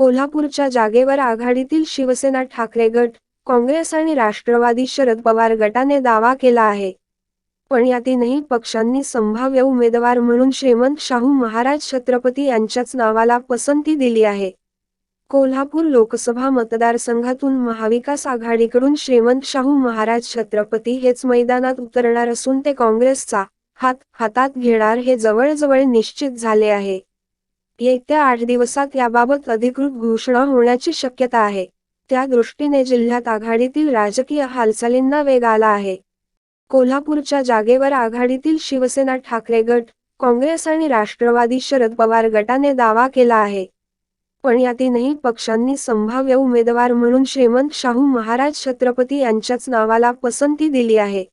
कोल्हापूरच्या जागेवर आघाडीतील शिवसेना ठाकरे गट काँग्रेस आणि राष्ट्रवादी शरद पवार गटाने दावा केला आहे. पण या तीनही पक्षांनी संभाव्य उमेदवार म्हणून श्रीमंत शाहू महाराज छत्रपती यांच्याच नावाला पसंती दिली आहे. कोल्हापूर लोकसभा मतदारसंघातून महाविकास आघाडीकडून श्रीमंत शाहू महाराज छत्रपती हेच मैदानात उतरणार असून ते काँग्रेसचा हात हातात घेणार हे जवळजवळ निश्चित झाले आहे. येत्या आठ दिवसात याबाबत अधिकृत घोषणा होण्याची शक्यता आहे. त्या दृष्टीने जिल्ह्यात आघाडीतील राजकीय हालचालींना वेग आला आहे. कोल्हापूरच्या जागेवर आघाडीतील शिवसेना ठाकरे गट काँग्रेस आणि राष्ट्रवादी शरद पवार गटाने दावा केला आहे. पण या तीनही पक्षांनी संभाव्य उमेदवार म्हणून श्रीमंत शाहू महाराज छत्रपती यांच्याच नावाला पसंती दिली आहे.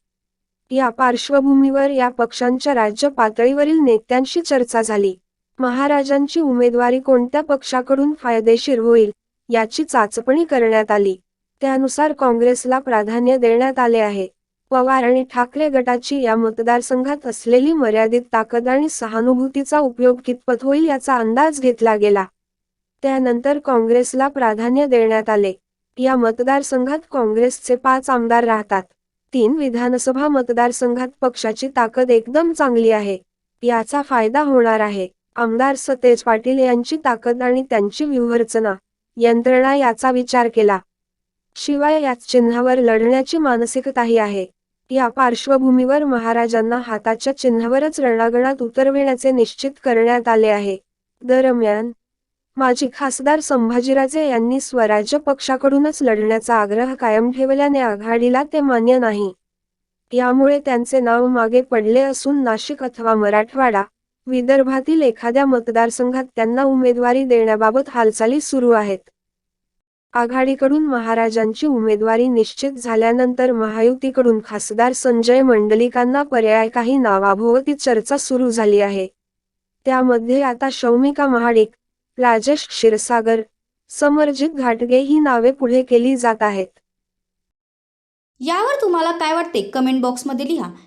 या पार्श्वभूमीवर या पक्षांच्या राज्य पातळीवरील नेत्यांशी चर्चा झाली. महाराजांची उमेदवारी कोणत्या पक्षाकडून फायदेशीर होईल याची चाचपणी करण्यात आली. त्यानुसार काँग्रेसला प्राधान्य देण्यात आले आहे. पवार आणि ठाकरे गटाची या मतदारसंघात असलेली मर्यादित ताकद आणि सहानुभूतीचा उपयोग कितपत होईल याचा अंदाज घेतला गेला. त्यानंतर काँग्रेसला प्राधान्य देण्यात आले. या मतदारसंघात काँग्रेसचे पाच आमदार राहतात. तीन विधानसभा मतदारसंघात पक्षाची ताकद एकदम चांगली आहे. याचा फायदा होणार आहे. आमदार सतेज पाटील यांची ताकद आणि त्यांची व्यूहरचना यंत्रणा याचा विचार केला. शिवाय याच चिन्हावर लढण्याची मानसिकताही आहे. या पार्श्वभूमीवर महाराजांना हाताच्या चिन्हावरच रणागणात उतरविण्याचे निश्चित करण्यात आले आहे. दरम्यान माजी खासदार संभाजीराजे यांनी स्वराज्य पक्षाकडूनच लढण्याचा आग्रह कायम ठेवल्याने आघाडीला ते मान्य नाही. यामुळे त्यांचे नाव मागे पडले असून नाशिक अथवा मराठवाडा विदर्भातील एखाद्या मतदारसंघात त्यांना उमेदवारी देण्याबाबत हालचाली सुरू आहेत. आघाडीकडून महाराजांची उमेदवारी निश्चित झाल्यानंतर महायुतीकडून खासदार संजय मंडलिकांना पर्याय काही नावाभोवती चर्चा सुरू झाली आहे. त्यामध्ये आता शौमिका महाडिक राजेश क्षीरसागर समरजित घाटगे ही नावे पुढे केली जात आहेत. यावर तुम्हाला काय वाटते? कमेंट बॉक्समध्ये लिहा.